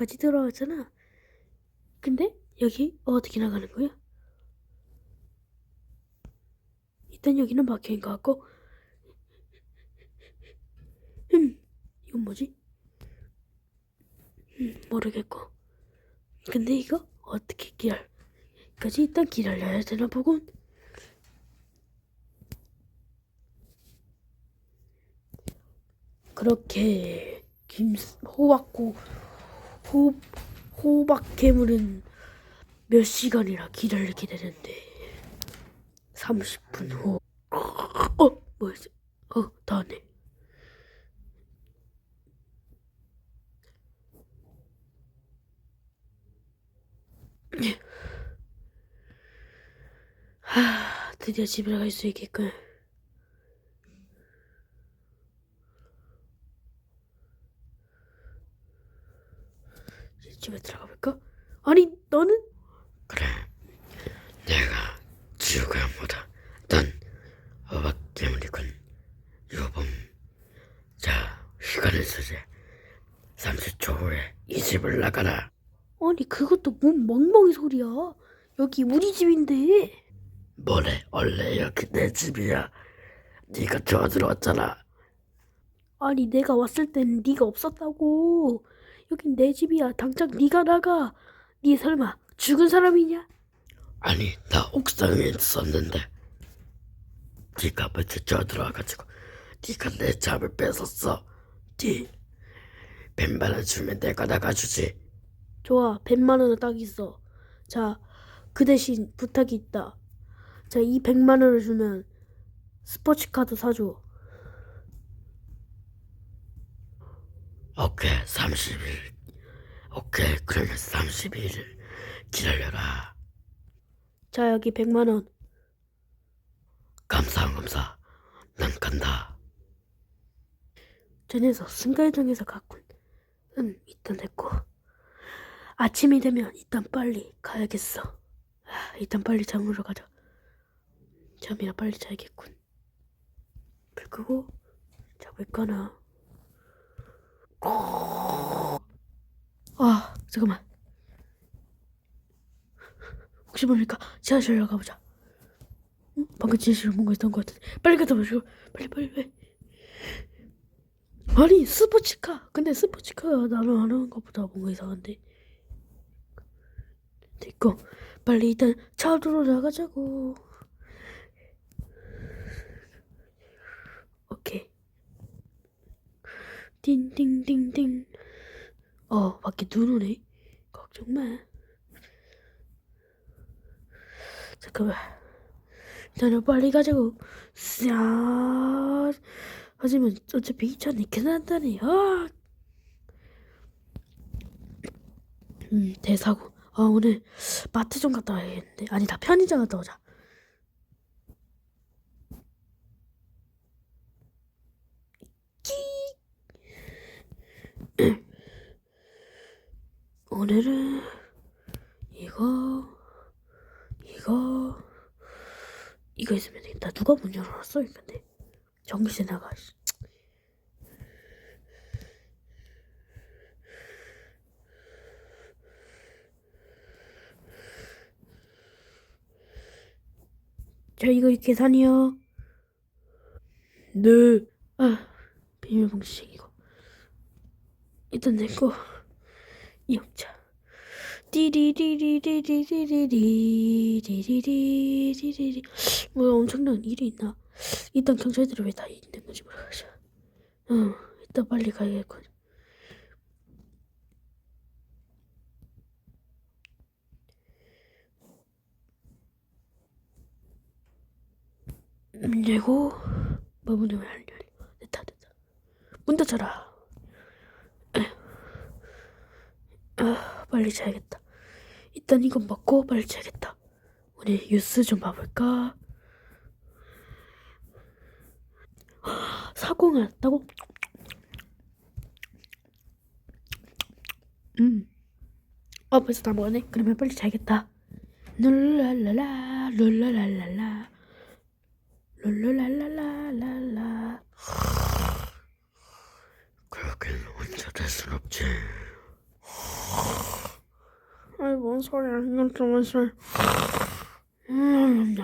여기까지 들어왔잖아. 근데 여기 어떻게 나가는 거야? 일단 여기는 막혀인 것 같고 음 이건 뭐지? 음 모르겠고 근데 이거 어떻게 기다까지 일단 기다려야 되나 보군 그렇게 김 호박고 호 호박 괴물은 몇 시간이나 기다리게 되는데 30분 후. 어, 뭐였지? 어, 다 왔네. 하, 드디어 집에 갈 수 있겠군. 집에 들어가 볼까? 아니, 너는? 그래, 내가 지우가 뭐다. 넌 어박 괴물이군. 요범. 자, 시간을 쓰지. 30초 후에 이 집을 나가라. 아니, 그것도 뭔 멍멍이 소리야. 여기 우리 집인데. 뭐래, 원래 여기 내 집이야. 네가 좋아 들어 왔잖아. 아니 내가 왔을 땐 네가 없었다고. 여긴 내 집이야. 당장 네가 나가. 네 설마 죽은 사람이냐? 아니, 나 옥상에 있었는데. 네가 며칠 좋아 들어와가지고 네가 내 잠을 뺏었어. 네. 뱀반을 주면 내가 나가주지. 좋아. 100만 원은 딱 있어. 자, 그 대신 부탁이 있다. 자, 이 100만 원을 주면 스포츠카도 사줘. 오케이, 30일. 오케이, 그러면 30일을 기다려라. 자, 여기 100만 원. 감사, 감사. 난 간다. 저 녀석 순간이동해서 갔군. 음, 일단 됐고. 아침이 되면 일단 빨리 가야겠어. 아, 일단 빨리 잠으로 가자. 잠이나 빨리 자야겠군. 불 끄고 자고 있거나. 아, 잠깐만. 혹시 모르니까 지하실로 가보자. 응? 방금 지하실에 뭔가 있던 것 같은데. 빨리 갔다 오시고. 빨리, 빨리, 빨리. 아니 스포츠카 근데 스포츠카 나는 안 하는 것보다 뭔가 이상한데 됐고 빨리 일단 차로 나가자고 오케이 띵띵띵띵 어 밖에 눈 오네 걱정 마 잠깐만 일단은 빨리 가자고 싹 하지만 어차피 2차 있긴 한다네. 아. 음, 대사고. 아, 오늘 마트 좀 갔다 와야겠는데. 아니다, 편의점 갔다 오자. 끼. 오늘은 이거 이거 이거 있으면 되겠다. 누가 문 열어놨어? 근데 정신 나가. 씨. 자, 이거 계산이요. 네. 아, 비밀번호식 이거. 일단 내거 이용자. 띠리리리리리리리리리리리리리 뭐 엄청난 일이 있나? 일단 경찰들이 왜 다 있는 건지 모르겠어. 어, 일단 빨리 가야겠군. 문을 왜안 열려? 됐다 됐다. 문 닫아라. 아, 빨리 자야겠다. 일단 이건 먹고 빨리 자야겠다. 오늘 뉴스 좀 봐볼까? 사고가 났다고? 음. 어, 벌써 다 먹었네? 그러면 빨리 자야겠다. 룰랄랄라, 룰랄랄랄라. 룰랄랄랄랄라. 그렇게는 혼자 될 순 없지. 뭔 소리야? 이건 좀 무슨? 음,